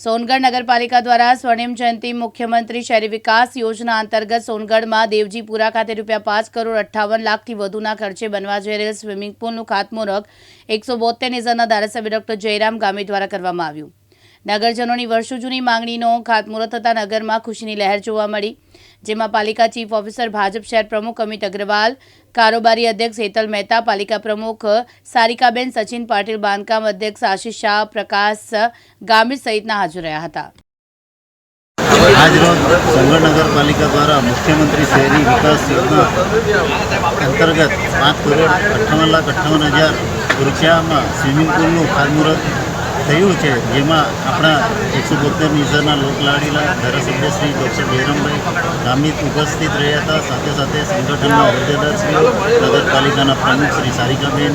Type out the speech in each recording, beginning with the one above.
સોનગઢ નગરપાલિકા દ્વારા સ્વર્ણિમ જયંતિ મુખ્યમંત્રી શહેરી વિકાસ યોજના અંતર્ગત સોનગઢમાં દેવજીપુરા ખાતે રૂપિયા પાંચ કરોડ અઠ્ઠાવન લાખથી વધુના ખર્ચે બનવા જઈ રહેલ સ્વિમિંગ પુલનું ખાતમુહૂર્ત એકસો બોતેર નિઝરના ધારાસભ્ય ડોક્ટર જયરામ ગામી દ્વારા કરવામાં આવ્યું. નગરજનોની વર્ષો જૂની માંગણીનો ખાતમુહૂર્ત થતાં નગરમાં ખુશીની લહેર જોવા મળી. જેમાં પાલિકા ચીફ ઓફિસર, ભાજપ શહેર પ્રમુખ અમિત અગ્રવાલ, કારોબારી અધ્યક્ષ હેતલ મહેતા, પાલિકા પ્રમુખ સારિકાબેન સચિન, પાટીલ બાંધકામ અધ્યક્ષ આશિષ શાહ, પ્રકાશ ગામિત સહિતના હાજર રહ્યા હતા. આજરોજ સંગર નગરપાલિકા દ્વારા મુખ્યમંત્રી શહેરી વિકાસ યોજના અંતર્ગત પાંચ કરોડ અઠ્ઠાવન લાખ અઠ્ઠાવન હજાર રૂપિયામાં સ્વિમિંગ પુલનું ખાતમુહૂર્ત થયું છે, જેમાં આપણા એકસો બોતેર નિઝરના લોકલાડીલા ધારાસભ્ય શ્રી ડૉક્ટર જયરામભાઈ ગામિત ઉપસ્થિત રહ્યા હતા. સાથે સાથે સંગઠનના હોદ્દેદારશ્રીઓ, નગરપાલિકાના પ્રમુખ શ્રી સારિકાબેન,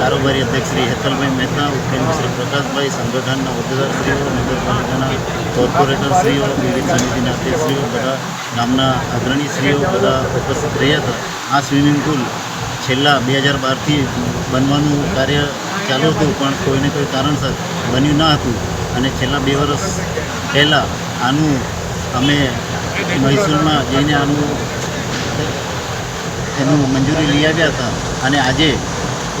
કારોબારી અધ્યક્ષ શ્રી હેતલભાઈ મહેતા, ઉપપ્રમુખ શ્રી પ્રકાશભાઈ, સંગઠનના હોદ્દેદારશ્રીઓ, નગરપાલિકાના કોર્પોરેટરશ્રીઓ, વિવિધ સમિતિના અધ્યક્ષશ્રીઓ બધા ગામના અગ્રણીશ્રીઓ બધા ઉપસ્થિત રહ્યા હતા. આ સ્વિમિંગ પુલ છેલ્લા બે હજાર બારથી બનવાનું કાર્ય ચાલુ હતું પણ કોઈને કોઈ કારણસર બન્યું ન હતું. અને છેલ્લા બે વર્ષ પહેલાં આનું અમે મૈસૂરમાં જઈને આનું એનું મંજૂરી લઈ આવ્યા હતા. અને આજે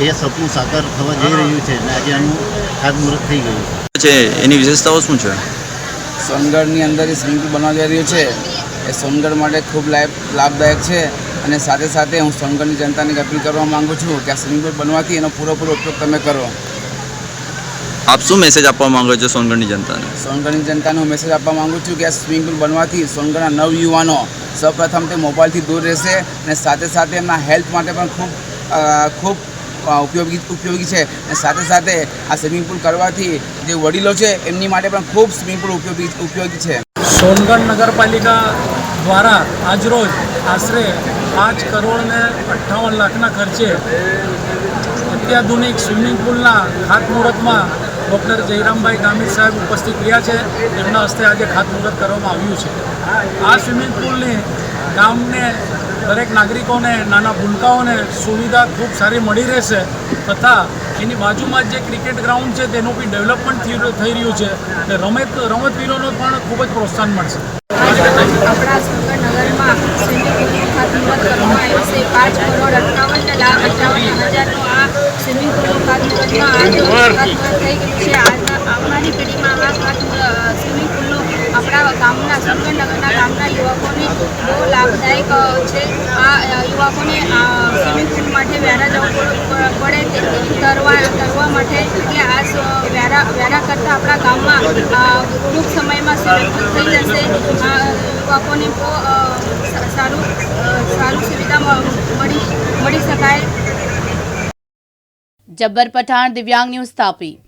એ સપનું સાકાર થવા જઈ રહ્યું છે અને આજે આનું ખાતમુહૂર્ત થઈ ગયું છે. છે એની વિશેષતાઓ શું છે? સોનગઢની અંદર જે સ્વિમિંગ પુલ બનવા જઈ રહ્યું છે. એ સોનગઢ માટે ખૂબ લાભ લાભદાયક છે. અને સાથે સાથે હું સોનગઢની જનતાને અપીલ કરવા માગું છું કે આ સ્વિમિંગ પુલ બનવાથી એનો પૂરેપૂરો ઉપયોગ તમે કરો. આપ શું મેસેજ આપવા માંગો છો સોનગઢની જનતાને? સોનગઢની જનતાને હું મેસેજ આપવા માગું છું કે આ સ્વિમિંગ પુલ બનવાથી સોનગઢના નવયુવાનો સૌપ્રથમ તે મોબાઈલથી દૂર રહેશે અને સાથે સાથે એમના હેલ્થ માટે પણ ખૂબ ખૂબ ઉપયોગી ઉપયોગી છે. અને સાથે સાથે આ સ્વિમિંગ પુલ કરવાથી જે વડીલો છે એમની માટે પણ ખૂબ સ્વિમિંગ પુલ ઉપયોગી ઉપયોગી છે. સોનગઢ નગરપાલિકા દ્વારા આજરોજ આશરે પાંચ કરોડ ને અઠ્ઠાવન લાખના ખર્ચે અત્યાધુનિક સ્વિમિંગ પુલના ખાતમુહૂર્તમાં ડૉક્ટર જયરામભાઈ ગામિત સાહેબ ઉપસ્થિત રહ્યા છે. તેમના હસ્તે આજે ખાતમુહૂર્ત કરવામાં આવ્યું છે. આ સ્વિમિંગ પુલની ગામને દરેક નાગરિકોને, નાના ભૂલકાઓને સુવિધા ખૂબ સારી મળી રહેશે તથા એની બાજુમાં જે ક્રિકેટ ગ્રાઉન્ડ છે તેનું બી ડેવલપમેન્ટ થઈ રહ્યું- છે. રમત રમતવીરોનો પણ ખૂબ જ પ્રોત્સાહન મળશે. આપણા સ્વિમિંગ પુલનું ખાતમુહૂર્ત કરવામાં આવ્યું છે. પાંચ કરોડ અઠ્ઠાવન લાખ અઠાવન હજારનું આ સ્વિમિંગ પુલનું ખાતમુહૂર્તમાં આજ ખાતમુહૂર્ત થઈ ગયું છે. આજના આવનારી પેઢીમાં આ સ્વિમિંગ પુલનું આપણા ગામના સુંદરનગરના ગામના યુવકોને બહુ લાભદાયક છે. આ યુવકોને સ્વિમિંગ પુલ માટે વ્યારા જવું પડે તરવા તરવા માટે એટલે આ વ્યારા વ્યારા કરતાં આપણા ગામમાં ટૂંક સમયમાં સ્વિમિંગ થઈ જશે. સ- સારું સારું સુવિધા મળી મળી શકાય. જબ્બર પઠાણ દિવ્યાંગ ન્યૂઝ તાપી.